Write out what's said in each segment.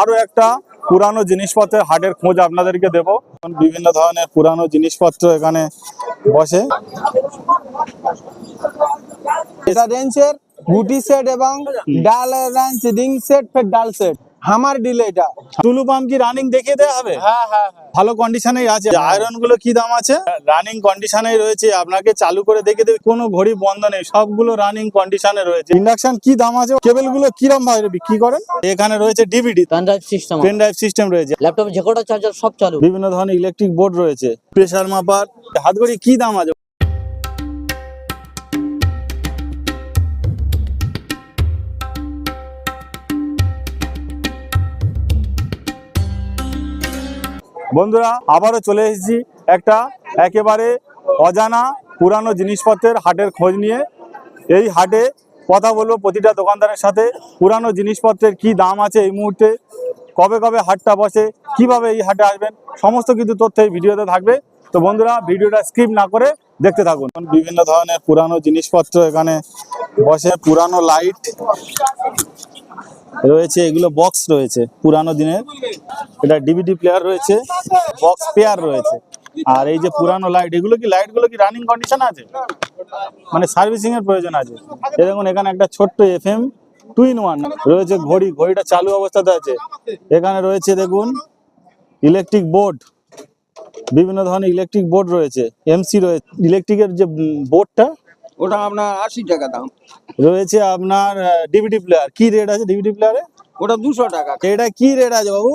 আরও একটা পুরানো জিনিসপত্রের হাটের খোঁজ আপনাদেরকে দেব। বিভিন্ন ধরনের পুরানো জিনিসপত্র এখানে বসে। এটা রেঞ্চের গুটি সেট এবং ডাল রেঞ্চ রিং সেট ফের ডাল সেট আমার ডিল এটা। টুলু পাম্প কি রানিং দেখিয়ে দেওয়া হবে? হ্যাঁ হ্যাঁ ভালো কন্ডিশনেই আছে। আয়রনগুলো কি দাম আছে? রানিং কন্ডিশনেই রয়েছে। আপনাকে চালু করে দেখে দেবে। কোনো ঘড়ি বন্ধ নেই। সবগুলো রানিং কন্ডিশনে রয়েছে। ইন্ডাকশন কি দাম আছে? কেবলগুলো কিরম ভাবে বিক্রি করেন? এখানে রয়েছে DVD pen drive system pen drive system রয়েছে। ল্যাপটপে যে কটা চার্জার সব চালু। বিভিন্ন ধরনের ইলেকট্রিক বোর্ড রয়েছে। প্রেসার মাপার হাত ঘড়ি কি দাম আছে? বন্ধুরা, আবারও চলে এসেছি একটা একেবারে অজানা পুরানো জিনিসপত্রের হাটের খোঁজ নিয়ে। এই হাটে কথা বলব প্রতিটা দোকানদারের সাথে, পুরানো জিনিসপত্রের কি দাম আছে এই মুহূর্তে, কবে কবে হাটটা বসে, কীভাবে এই হাটে আসবেন, সমস্ত কিছু তথ্য এই ভিডিওতে থাকবে। তো বন্ধুরা, ভিডিওটা স্কিপ না করে দেখতে থাকুন। বিভিন্ন ধরনের পুরানো জিনিসপত্র এখানে বসে, পুরানো লাইট রয়েছে, এগুলো বক্স রয়েছে। পুরানো দিনের এটা ডিভিডি প্লেয়ার রয়েছে বক্স পেয়ার রয়েছে। আর এই যে পুরানো লাইট এগুলো কি লাইটগুলো কি রানিং কন্ডিশন আছে? মানে সার্ভিসিং এর প্রয়োজন আছে। দেখুন, এখানে একটা ছোট্ট F M two in one রয়েছে, ঘড়ি, ঘড়িটা চালু অবস্থাতে আছে। এখানে রয়েছে, দেখুন ইলেকট্রিক বোর্ড বিভিন্ন ধরনের ইলেকট্রিক বোর্ড রয়েছে এমসি রয়েছে ইলেকট্রিকের যে বোর্ডটা ওটা আপনার আশি টাকা দাম। রয়েছে আপনার ডিভিডি প্লেয়ার কি রেট আছে ডিভিডি প্লেয়ারে ওটা দুশো টাকা। এটা কি রেট আছে বাবু?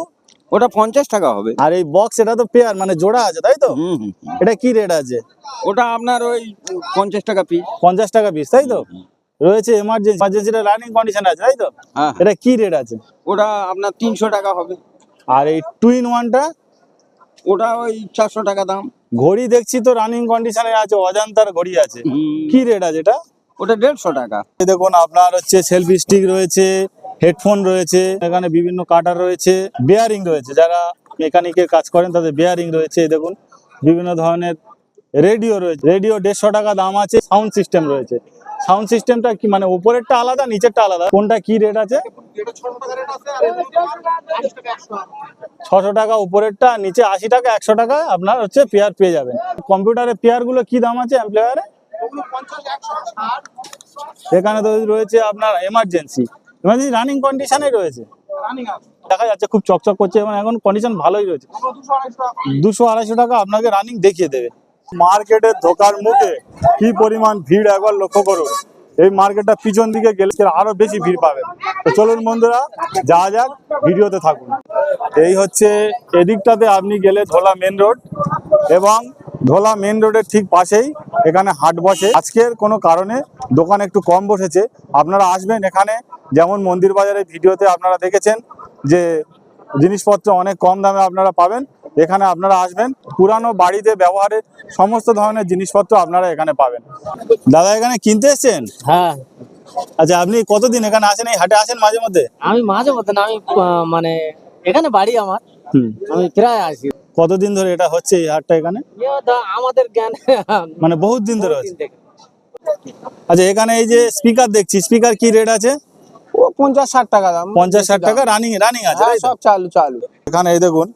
ওটা পঞ্চাশ টাকা হবে। আর এই বক্স এটা তো পেয়ার মানে জোড়া আছে তাই তো? এটা কি রেট আছে? ওটা আপনার ওই পঞ্চাশ টাকা পিস পঞ্চাশ টাকা পিস তাই তো? রয়েছে এমার্জেন্সি এমার্জেন্সিটা রানিং কন্ডিশন আছে তাই তো? হ্যাঁ এটা কি রেট আছে? ওটা আপনার তিনশো টাকা হবে। আর এই টু ইন ওয়ানটা ওটা ওই চারশো টাকা দাম। ঘড়ি দেখছি তো রানিং কন্ডিশনে আছে অজান্তার ঘড়ি আছে। কি রেট আছে এটা? ওটা দেড়শো টাকা। এই দেখুন আপনার হচ্ছে সেলফি স্টিক রয়েছে হেডফোন রয়েছে এখানে বিভিন্ন কাটার রয়েছে বেয়ারিং রয়েছে। যারা মেকানিকের কাজ করেন তাদের বেয়ারিং রয়েছে এই দেখুন। বিভিন্ন ধরনের রেডিও রয়েছে। রেডিও দেড়শো টাকা দাম আছে সাউন্ড সিস্টেম রয়েছে। সাউন্ড সিস্টেমটা কি মানে উপরেরটা আলাদা, নিচেরটা আলাদা? কোনটা কি রেট আছে? ছশো টাকা উপরেরটা, নিচে আশি টাকা, একশো টাকা আপনার হচ্ছে পেয়ার পেয়ে যাবেন। কম্পিউটারের পেয়ারগুলো কি দাম আছে এমপ্লয়ারে এখানে তো রয়েছে আপনার এমার্জেন্সি এমার্জেন্সি রানিং কন্ডিশনে রয়েছে। দেখা যাচ্ছে খুব চকচক করছে এবং এখন কন্ডিশন ভালোই রয়েছে। দুশো আড়াইশো টাকা আপনাকে রানিং দেখিয়ে দেবে। মার্কেটের ঢোকার মুখে কি পরিমাণ ভিড় একবার লক্ষ্য করুন। এই মার্কেটটা পিছন দিকে গেলে আরও বেশি ভিড় পাবেন। তো চলুন বন্ধুরা যা যাক, ভিডিওতে থাকুন। এই হচ্ছে এদিকটাতে আপনি গেলে ধোলা মেন রোড এবং ধোলা মেন রোডের ঠিক পাশেই এখানে হাট বসে। আজকের কোনো কারণে দোকান একটু কম বসেছে। আপনারা আসবেন এখানে, যেমন মন্দির বাজারের ভিডিওতে আপনারা দেখেছেন যে জিনিসপত্র অনেক কম দামে আপনারা পাবেন। এখানে আপনারা আসবেন পুরানো বাড়িতে ব্যবহারের সমস্ত ধরনের জিনিসপত্র আপনারা এখানে পাবেন। দাদা এখানে কিনতে এসছেন? হ্যাঁ। আচ্ছা আপনি কতদিন এখানে আসেন এই হাটে আসেন মাঝে মধ্যে? আমি মাঝে মধ্যে না আমি মানে এখানে বাড়ি আমার। হুম। আমি প্রায় আসি কতদিন ধরে এটা হচ্ছে এই হাটটা এখানে? আমাদের জ্ঞান। মানে বহুত দিন ধরে হচ্ছে। আচ্ছা এখানে এই যে স্পিকার দেখছি স্পিকার কি রেট আছে? ও পঞ্চাশ ষাট টাকা দাম। পঞ্চাশ ষাট টাকা রানিং রানিং আছে হ্যাঁ? সব চালু চালু। এখানে এই দেখুন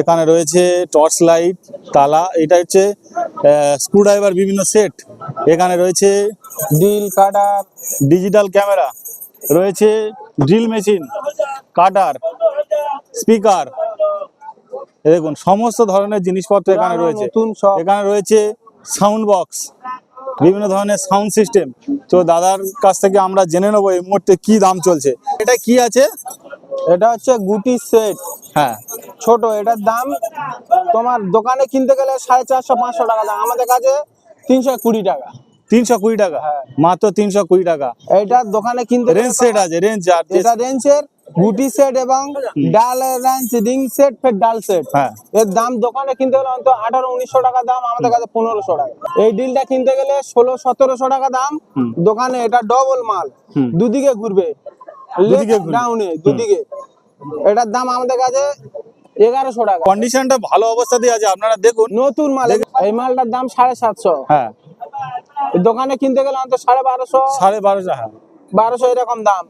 এখানে রয়েছে টর্চ লাইট তালা এটা হচ্ছে স্ক্রুড্রাইভার বিভিন্ন সেট এখানে রয়েছে ডিল কাটার ডিজিটাল ক্যামেরা রয়েছে ড্রিল মেশিন কাটার স্পিকার দেখুন সমস্ত ধরনের জিনিসপত্র এখানে রয়েছে। এখানে রয়েছে সাউন্ড বক্স বিভিন্ন ধরনের সাউন্ড সিস্টেম তো দাদার কাছ থেকে আমরা জেনে নেব এই মুহূর্তে কি দাম চলছে। এটা কি আছে? এটা হচ্ছে গুটি সেট। হ্যাঁ। ছোট এটার দাম তোমার দোকানে কিনতে গেলে সাড়ে চারশো পাঁচশো টাকা দাম। আমাদের কাছে তিনশো কুড়ি টাকা। তিনশো কুড়ি টাকা? হ্যাঁ। মাত্র তিনশো কুড়ি টাকা? এইটা দোকানে কিনতে রেঞ্জ সেট আছে রেঞ্জ আর এটা রেঞ্জের গুটি সেট এবং ডাল রেঞ্চ রিং সেট ফের ডাল সেট। হ্যাঁ। এর দাম দোকানে কিনতে গেলে অন্তত আঠারো উনিশশো টাকা দাম আমাদের কাছে পনেরোশো টাকা। এই ডিলটা কিনতে গেলে ষোলো সতেরোশো টাকা দাম। দোকানে এটা ডবল মাল। দুদিকে ঘুরবে। দুদিকে। ডাউনে দুদিকে। এটার দাম আমাদের কাছে এগারোশো টাকা। কন্ডিশনটা ভালো অবস্থাতেই আছে আপনারা দেখুন। নতুন মাল এই মালটার দাম সাড়ে সাতশো। হ্যাঁ। দোকানে কিনতে গেলে অন্তত সাড়ে বারোশো। সাড়ে বারোশো হ্যাঁ। বারোশো এরকম দাম।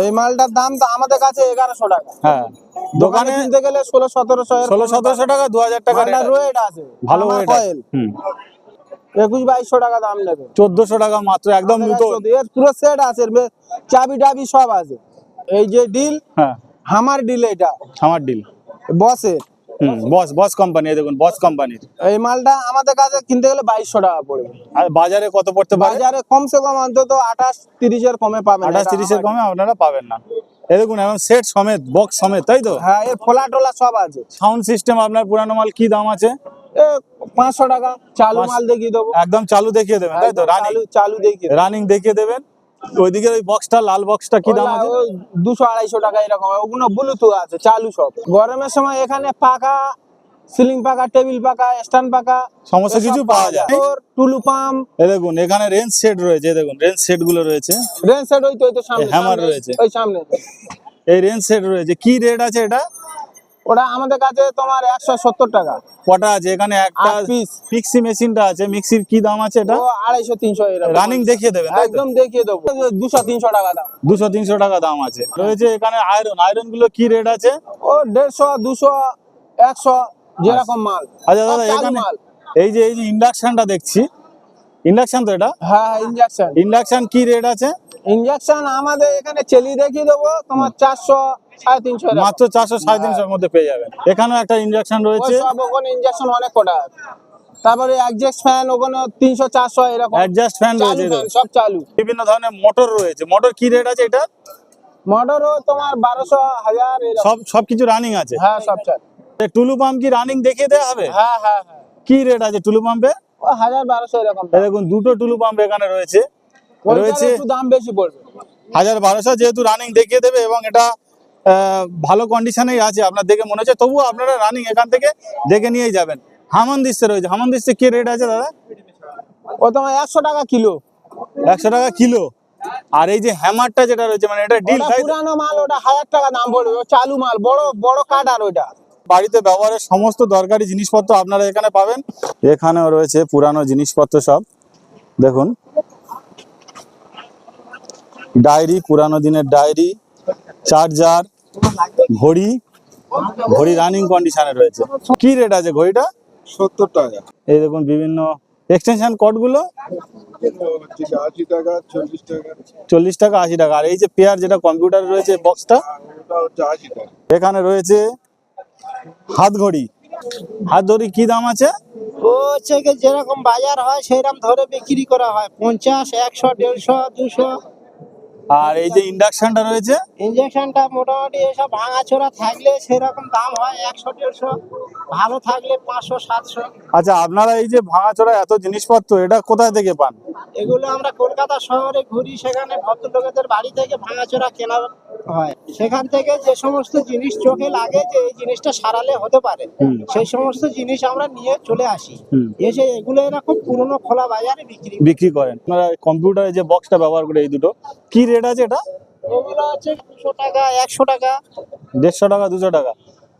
এই মালটার দাম তো আমাদের কাছে এগারোশো টাকা। হ্যাঁ। দোকানে কিনতে গেলে ষোলো সতেরোশো ষোলো সতেরোশো টাকা দু হাজার টাকা রোয়েট আছে। ভালো হুম। একুশ বাইশশো টাকা দাম নেবে চোদ্দশো টাকা মাত্র একদম এর পুরো সেট আছে চাবি টাবি সব আছে। এই যে ডিল হ্যাঁ। আমার ডিল এটা। আমার ডিল বসের বস বস কোম্পানি দেখুন বস কোম্পানির এই মালটা আমাদের কাছে কিনতে গেলে বাইশশো টাকা পড়বে। আর বাজারে কত পড়তে পারে? বাজারে কমসে কম অন্তত আঠাশ তিরিশের কমে পাবেন আঠাশ তিরিশের কমে আপনারা পাবেন না। এই দেখুন এখন সেট সমেত বক্স সমেত তাই তো? হ্যাঁ এর ফোলা টোলা সব আছে। সাউন্ড সিস্টেম আপনার পুরানো মাল কি দাম আছে? এ পাঁচশো টাকা চালু মাল দেখিয়ে দেবো। একদম চালু দেখিয়ে দেবেন তাই তো? চালু দেখিয়ে রানিং দেখিয়ে দেবেন। ওইদিকে ওই বক্সটা লাল বক্সটা কি দাম আছে? দুশো আড়াইশো টাকা এরকম। ওগুলো ব্লুটুথ আছে চালু সব। গরমের সময় এখানে পাকা সিলিং পাকা টেবিল পাকা স্ট্যান্ড পাকা সমস্ত কিছু পাওয়া যায়। টুলু পাম্প। এই দেখুন এখানে রেঞ্জ সেট রয়েছে দেখুন রেঞ্জ সেটগুলো রয়েছে। রেঞ্জ সেট ওই তো ওই তো সামনে হ্যামার রয়েছে। ওই সামনে। এই রেঞ্জ সেট রয়েছে। কি রেট আছে এটা? ওটা আমাদের কাছে তোমার একশো সত্তর টাকা। কটা আছে? এখানে একটা মিক্সি মেশিনটা আছে। মিক্সির কি দাম আছে এটা? ও আড়াইশো তিনশো রানিং দেখিয়ে দেবেন তো? একদম দেখিয়ে দেবো। দুশো তিনশো টাকা দাম। দুশো তিনশো টাকা দাম আছে। রয়েছে এখানে আয়রন আয়রনগুলো কি রেট আছে? ও দেড়শো দুশো একশো যেরকম মাল। আচ্ছা দাদা এখানে এই যে এই যে ইন্ডাকশনটা দেখছি। ইন্ডাকশন তো এটা? হ্যাঁ ইঞ্জেকশন ইন্ডাকশন কি রেট আছে? ইঞ্জেকশন আমাদের এখানে চেলি দেখিয়ে দেবো। তোমার চারশো। মাত্র চারশো সাড়ে তিনশোর মধ্যে পেয়ে যাবেন। এখানেও একটা ইন্ডাকশন রয়েছে। ওখানে ইঞ্জেকশন অনেক কটা। তারপরে অ্যাডজাস্ট ফ্যান ওখানে তিনশো চারশো এরকম। অ্যাডজাস্ট ফ্যান চালু রয়েছে সব চালু। বিভিন্ন ধরনের মোটর রয়েছে। মোটর কি রেট আছে এটা? মোটরও তোমার বারোশো হাজার সব সবকিছু রানিং আছে? হ্যাঁ সব চালু। টুলু পাম্প কি রানিং দেখিয়ে দেওয়া হবে? হ্যাঁ হ্যাঁ হ্যাঁ। কি রেট আছে টুলু পাম্পে ও হাজার বারোশো এরকম। দেখুন দুটো টুলু পাম্প এখানে রয়েছে। রয়েছে একটু দাম বেশি পড়বে। হাজার বারোশো যেহেতু রানিং দেখিয়ে দেবে এবং এটা ভালো কন্ডিশনেই আছে আপনার দেখে মনে হচ্ছে তবুও আপনারা রানিং এখান থেকে দেখে নিয়েই যাবেন। হামান দিচ্ছে রয়েছে হামান দিচ্ছে কি রেট আছে দাদা? ও তোমার একশো টাকা কিলো। একশো টাকা কিলো। আর এই যে হ্যামারটা যেটা রয়েছে মানে এটা ডিল পুরানো মাল ওটা হাজার টাকা দাম পড়বে ও চালু মাল বড় বড় কাটার ওইটা। বাড়িতে ব্যবহারের সমস্ত দরকারি জিনিসপত্র আপনারা এখানে পাবেন। এখানেও রয়েছে পুরানো জিনিসপত্র সব। দেখুন। ডায়েরি পুরানো দিনের ডায়েরি চার্জার ঘড়ি? ঘড়ি রানিং কন্ডিশনে রয়েছে। কি রেট আছে ঘড়িটা? সত্তর টাকা। এই দেখুন বিভিন্ন এক্সটেনশন টাকা চল্লিশ টাকা। আশি টাকা। আর এই যে পেয়ার যেটা কম্পিউটার রয়েছে বক্সটা এখানে রয়েছে হাত ঘড়ি। হাত ঘড়ি কি দাম আছে? ও হচ্ছে কি যেরকম বাজার হয় সেরকম ধরে বিক্রি করা হয়। পঞ্চাশ একশো দেড়শো দুশো। আর এই যে ইন্ডাকশনটা রয়েছে? ইঞ্জেকশনটা মোটামুটি এসব ভাঙাচোরা থাকলে সেরকম দাম হয় একশো দেড়শো ভালো থাকলে পাঁচশো সাতশো। আচ্ছা আপনারা এই যে ভাঙাচোরা এত জিনিসপত্র এটা কোথায় থেকে পান? এগুলো আমরা কলকাতা শহরে ঘুরি সেখানে ভদ্রলোকেদের বাড়ি থেকে ভাঙাচোরা কেনা হয়। সেখান থেকে যে সমস্ত জিনিস চোখে লাগে যে এই জিনিসটা সারালে হতে পারে। সেই সমস্ত জিনিস আমরা নিয়ে চলে আসি। এসে এগুলো এরকম পুরনো খোলা বাজারে বিক্রি বিক্রি করেন। আপনারা কম্পিউটারে যে বক্সটা ব্যবহার করে এই দুটো কি রেট আছে এটা? এগুলো আছে দুশো টাকা একশো টাকা। দেড়শো টাকা দুশো টাকা।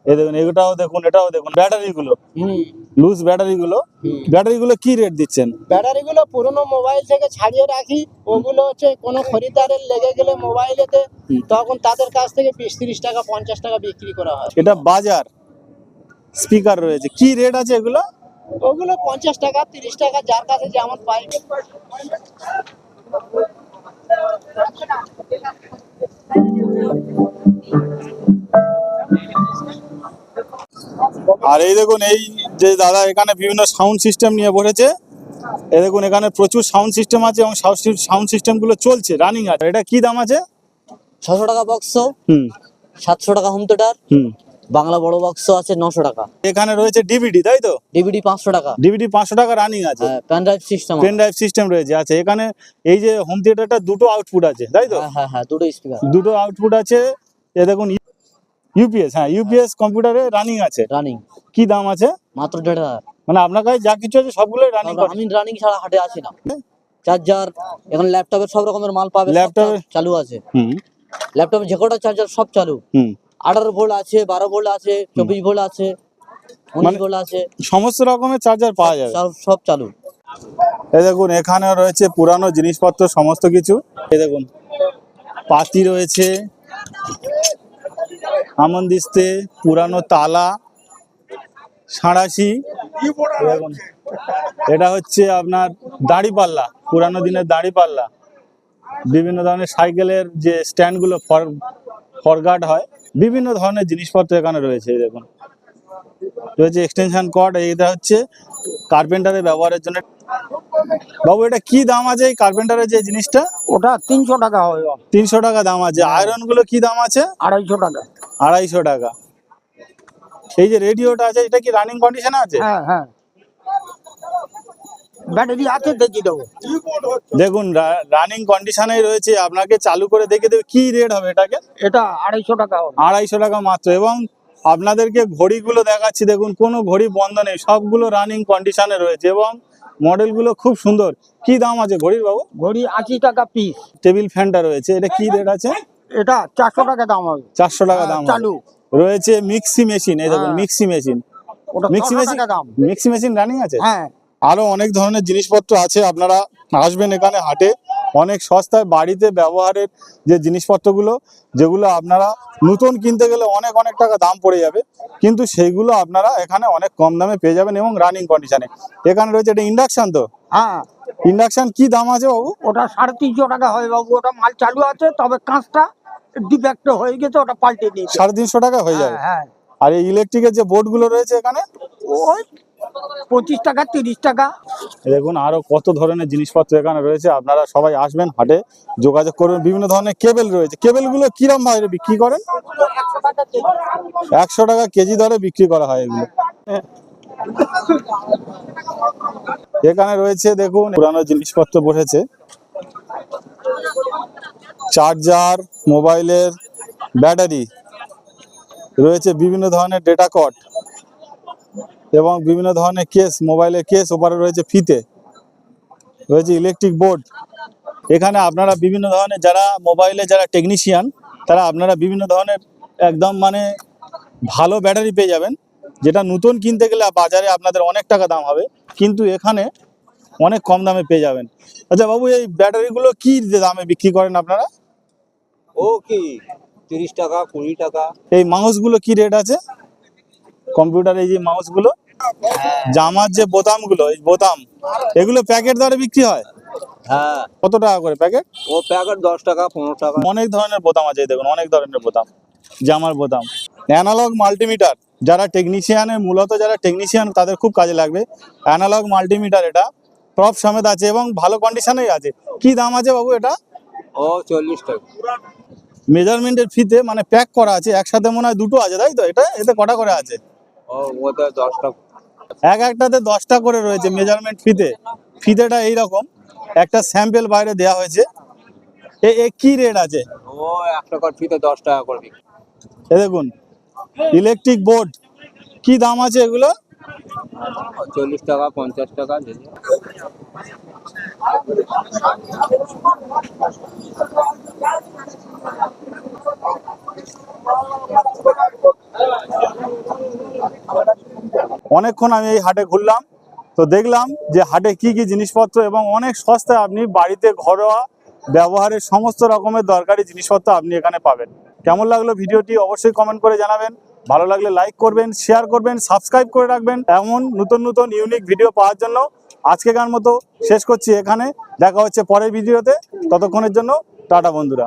এই দেখুন এটাও দেখুন এটাও দেখুন ব্যাটারি গুলো হুম। লুজ ব্যাটারি গুলো ব্যাটারি গুলো কি রেট দিচ্ছেন? ব্যাটারিগুলো পুরনো মোবাইল থেকে ছাড়িয়ে রাখি ওগুলো হচ্ছে কোনো খরিদ্দারের লেগে গেলে মোবাইলেতে তখন তাদের কাছ থেকে বিশ তিরিশ টাকা পঞ্চাশ টাকা বিক্রি করা হয়। এটা বাজার। স্পিকার রয়েছে। কি রেট আছে এগুলো? ওগুলো পঞ্চাশ টাকা তিরিশ টাকা যার কাছে যেমন পাই। আর এই দেখুন এই যে দাদা এখানে বিভিন্ন সাউন্ড সিস্টেম নিয়ে বসেছে। এই দেখুন এখানে প্রচুর সাউন্ড সিস্টেম আছে এবং সাউন্ড সিস্টেমগুলো চলছে রানিং আছে। এটা কি দাম আছে? ছশো টাকা বক্স হুম। সাতশো টাকা হোম থিয়েটার হুম। বাংলা বড় বক্স আছে নশো টাকা। এখানে রয়েছে ডিভিডি তাই তো? ডিভিডি পাঁচশো টাকা। ডিভিডি পাঁচশো টাকা রানিং আছে। Pen drive system pen drive system রয়েছে আছে এখানে এই যে হোম থিয়েটারটা দুটো আউটপুট আছে তাই তো? হ্যাঁ হ্যাঁ হ্যাঁ দুটো স্পিকার দুটো আউটপুট আছে। এ দেখুন ইউপিএস হ্যাঁ ইউপিএস কম্পিউটারে রানিং আছে। রানিং কি দাম আছে? মাত্র দেড় হাজার। মানে আপনার কাছে যা কিছু আছে সবগুলোই রানিং আমি রানিং ছাড়া হাটে আছি না। চার্জার এখন ল্যাপটপের সব রকমের মাল পাবে ল্যাপটপে- চালু আছে। হুম। ল্যাপটপে যে কটা চার্জার সব চালু। হুম। আঠারো ভোল্ট আছে বারো ভোল্ট আছে চব্বিশ ভোল্ট আছে উনিশ মানে- ভোল্ট আছে। সমস্ত রকমের চার্জার পাওয়া যাবে। সব সব চালু। এই দেখুন এখানে রয়েছে পুরানো জিনিসপত্র সমস্ত কিছু। এই দেখুন পাতি রয়েছে। আমন্দিস্তে পুরানো তালা সাঁড়াশি এটা হচ্ছে আপনার দাড়িপাল্লা পুরানো দিনের দাড়িপাল্লা বিভিন্ন ধরনের সাইকেলের যে স্ট্যান্ডগুলো ফর ফরগার্ড হয় বিভিন্ন ধরনের জিনিসপত্র এখানে রয়েছে এই দেখুন। রয়েছে এক্সটেনশন কর্ড এটা হচ্ছে কার্পেন্টারের ব্যবহারের জন্য। বাবু এটা কি দাম আছে এই কার্পেন্টারের যে জিনিসটা? ওটা তিনশো টাকা হয় তিনশো টাকা দাম আছে। আয়রনগুলো কি দাম আছে? আড়াইশো টাকা। আড়াইশো টাকা। এই যে রেডিওটা আছে এটা কি রানিং কন্ডিশনে আছে? হ্যাঁ হ্যাঁ। ব্যাটারি আছে দেখিয়ে দেবো। দেখুন রানিং কন্ডিশনেই রয়েছে আপনাকে চালু করে দেখে দেবে কি রেট হবে এটাকে? এটা আড়াইশো টাকা আড়াইশো টাকা মাত্র এবং আপনাদেরকে ঘড়িগুলো দেখাচ্ছি দেখুন কোনো ঘড়ি বন্ধ নেই সবগুলো রানিং কন্ডিশনে রয়েছে এবং মডেলগুলো খুব সুন্দর। কি দাম আছে ঘড়ির বাবু? ঘড়ি আশি টাকা পিস টেবিল ফ্যানটা রয়েছে এটা কি রেট আছে? এটা চারশো টাকা দাম হবে। চারশো টাকা দাম চালু। রয়েছে মিক্সি মেশিন এই দেখুন হ্যাঁ। Mixie machine. ওটা mixie machine mixie machine running আছে? হ্যাঁ। আরও অনেক ধরনের জিনিসপত্র আছে আপনারা আসবেন এখানে হাটে। অনেক সস্তায় বাড়িতে ব্যবহারের যে জিনিসপত্রগুলো যেগুলো আপনারা নতুন কিনতে গেলে অনেক অনেক টাকা দাম পড়ে যাবে। কিন্তু সেইগুলো আপনারা এখানে অনেক কম দামে পেয়ে যাবেন এবং রানিং কন্ডিশনে এখানে রয়েছে এটা ইন্ডাকশন তো? হ্যাঁ। ইন্ডাকশন কি দাম আছে বাবু? ওটা সাড়ে তিনশো টাকা হয় বাবু। ওটা মাল চালু আছে তবে কাঁচটা ডিফেক্ট হয়ে গেছে ওটা পাল্টে দিয়েছে। সাড়ে তিনশো টাকা হয়ে যাবে? হ্যাঁ আর এই ইলেকট্রিকের যে বোর্ডগুলো রয়েছে এখানে? ওই পঁচিশ টাকা তিরিশ টাকা। দেখুন আরও কত ধরনের জিনিসপত্র এখানে রয়েছে। আপনারা সবাই আসবেন হাটে যোগাযোগ করবেন। বিভিন্ন ধরনের কেবেল রয়েছে। কেবেলগুলো কিরম ভাবে বিক্রি করেন? একশো টাকা কেজি একশো টাকা কেজি দরে বিক্রি করা হয় এগুলো। এখানে রয়েছে দেখুন পুরানো জিনিসপত্র বসেছে। চার্জার, মোবাইলের ব্যাটারি, রয়েছে বিভিন্ন ধরনের ডেটা কট এবং বিভিন্ন ধরনের কেস মোবাইলের কেস ওপারে রয়েছে ফিতে রয়েছে ইলেকট্রিক বোর্ড এখানে আপনারা বিভিন্ন ধরনের যারা মোবাইলে যারা টেকনিশিয়ান তারা আপনারা বিভিন্ন ধরনের একদম মানে ভালো ব্যাটারি পেয়ে যাবেন, যেটা নতুন কিনতে গেলে বাজারে আপনাদের অনেক টাকা দাম হবে, কিন্তু এখানে অনেক কম দামে পেয়ে যাবেন। আচ্ছা বাবু, এই ব্যাটারিগুলো কী দামে বিক্রি করেন আপনারা? ও কি? তিরিশ টাকা কুড়ি টাকা। এই মাউসগুলো কি রেট আছে? কম্পিউটার এই যে মাউসগুলো জামার যে বোতামগুলো এই বোতাম এগুলো প্যাকেট দরে বিক্রি হয়? হ্যাঁ। কত টাকা করে প্যাকেট? ও প্যাকেট দশ টাকা পনেরো টাকা। অনেক ধরনের বোতাম আছে দেখুন অনেক ধরনের বোতাম জামার বোতাম। অ্যানালগ মাল্টিমিটার যারা টেকনিশিয়ানের মূলত যারা টেকনিশিয়ান তাদের খুব কাজে লাগবে। অ্যানালগ মাল্টিমিটার এটা প্রপ সমেত আছে এবং ভালো কন্ডিশনেই আছে। কি দাম আছে বাবু এটা? ও চল্লিশ টাকা। মেজারমেন্টের ফিতে মানে প্যাক করা আছে একসাথে মনে হয় দুটো আছে তাই তো? এটা? এতে কটা করে আছে? ও ওতে দশ টাকা এক একটাতে দশটা করে রয়েছে মেজারমেন্ট ফিতে। ফিতেটা এইরকম একটা স্যাম্পেল বাইরে দেওয়া হয়েছে। এ এ কি রেট আছে? ও এক টাকার ফিতে দশ টাকা করে। এ দেখুন ইলেকট্রিক বোর্ড। কি দাম আছে এগুলো? চল্লিশ টাকা, পঞ্চাশ টাকা। অনেকক্ষণ আমি এই হাটে ঘুরলাম, তো দেখলাম যে হাটে কি কি জিনিসপত্র এবং অনেক সস্তায় আপনি বাড়িতে ঘরোয়া ব্যবহারের সমস্ত রকমের দরকারি জিনিসপত্র আপনি এখানে পাবেন কেমন লাগল ভিডিওটি অবশ্যই কমেন্ট করে জানাবেন ভালো লাগলে লাইক করবেন শেয়ার করবেন সাবস্ক্রাইব করে রাখবেন। এমন নতুন নতুন ইউনিক ভিডিও পাওয়ার জন্য আজকে গান মতো শেষ করছি এখানে। দেখা হচ্ছে পরের ভিডিওতে ততক্ষণের জন্য টাটা বন্ধুরা।